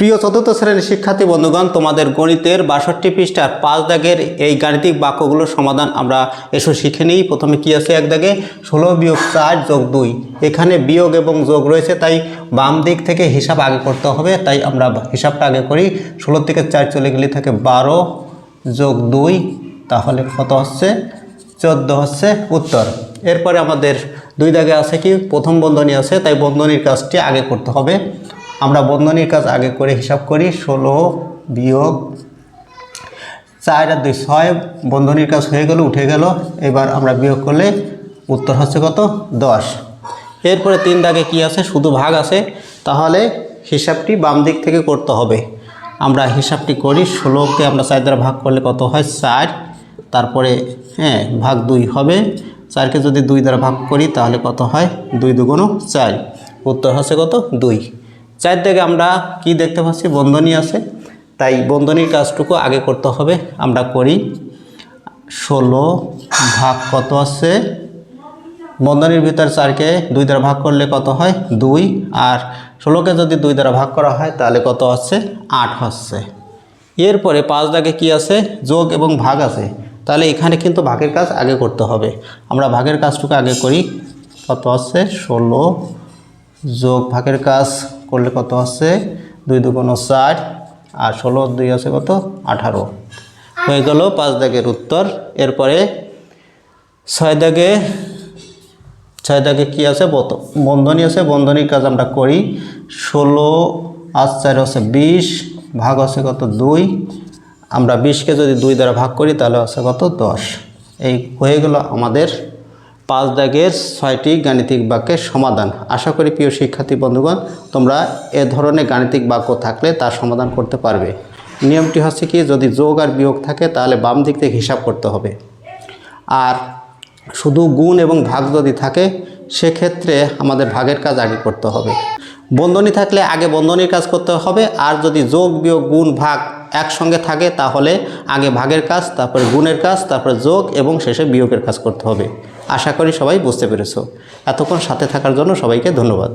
প্রিয় চতুর্থ শ্রেণির শিক্ষার্থী বন্ধুগণ, তোমাদের গণিতের বাষট্টি পৃষ্ঠার পাঁচ দাগের এই গাণিতিক বাক্যগুলোর সমাধান আমরা এসো শিখে নিই। প্রথমে কী আছে এক দাগে? ষোলো বিয়োগ চার যোগ দুই। এখানে বিয়োগ এবং যোগ রয়েছে, তাই বাম দিক থেকে হিসাব আগে করতে হবে। তাই আমরা হিসাবটা আগে করি। ষোলোর থেকে চার চলে গেলে থাকে বারো যোগ দুই। তাহলে কত হচ্ছে? চোদ্দ হচ্ছে উত্তর। এরপরে আমাদের দুই দাগে আছে কি? প্রথম বন্ধনী আছে, তাই বন্ধনীর কাজটি আগে করতে হবে। আমরা বন্ধনীর কাজ আগে করে হিসাব করি, ষোলো বিয়োগ চার আর দুই ছয়, বন্ধনীর কাজ হয়ে গেল, উঠে গেল, এবার আমরা বিয়োগ করলে উত্তর হচ্ছে কত? দশ। এরপরে তিন দাগে কি আছে? শুধু ভাগ আছে, তাহলে হিসাবটি বাম দিক থেকে করতে হবে। আমরা হিসাবটি করি, ষোলোকে আমরা চার দ্বারা ভাগ করলে কত হয়? চার। তারপরে হ্যাঁ ভাগ দুই হবে। চারকে যদি দুই দ্বারা ভাগ করি, তাহলে কত হয়? দুই দুগুণ চার। উত্তর হচ্ছে কত? দুই। চার দিকে আমরা কি দেখতে পাচ্ছি? বন্ধনী আছে। তাই বন্ধনীর কাজটুকু আগে করতে হবে। আমরা করি ষোলো ভাগ কত আছে? বন্ধনীর ভিতর চারকে দুই দ্বারা ভাগ করলে কত হয়? দুই। আর ষোলোকে যদি দুই দ্বারা ভাগ করা হয়, তাহলে কত হচ্ছে আট হচ্ছে। এরপরে পাঁচ দাগে কি আছে? যোগ এবং ভাগ আছে। তাহলে এখানে কিন্তু ভাগের কাজ আগে করতে হবে। আমরা ভাগের কাজটুকু আগে করি। কত হচ্ছে ষোলো যোগ ভাগের কাজ করলে কত হচ্ছে দুই দুগুণ চার আর ষোলো, দুই আছে কত? আঠারো। হয়ে গেল পাঁচ দাগের উত্তর। এরপরে ছয় দাগে ছয় দাগে কী আছে? বত- বন্ধনী আছে। বন্ধনীর কাজ আমরা করি। ষোলো আর চার হচ্ছে বিশ, ভাগ আছে কত? দুই। আমরা বিশকে যদি দুই দ্বারা ভাগ করি তাহলে আছে কত? দশ। এই হয়ে গেল আমাদের পাঁচ দাগের ছয়টি গাণিতিক বাক্যের সমাধান। আশা করি প্রিয় শিক্ষার্থী বন্ধুগণ, তোমরা এ ধরনের গাণিতিক বাক্য থাকলে তার সমাধান করতে পারবে। নিয়মটি হচ্ছে কি, যদি যোগ আর বিয়োগ থাকে, তাহলে বাম দিক থেকে হিসাব করতে হবে। আর শুধু গুণ এবং ভাগ যদি থাকে, সেক্ষেত্রে আমাদের ভাগের কাজ আগে করতে হবে। বন্ধনী থাকলে আগে বন্ধনীর কাজ করতে হবে, আর যদি যোগ বিয়োগ গুণ ভাগ একসঙ্গে থাকে, তাহলে আগে ভাগের কাজ, তারপরে গুণের কাজ, তারপরে যোগ, এবং শেষে বিয়োগের কাজ করতে হবে। আশা করি সবাই বুঝতে পেরেছ। এতক্ষণ সাথে থাকার জন্য সবাইকে ধন্যবাদ।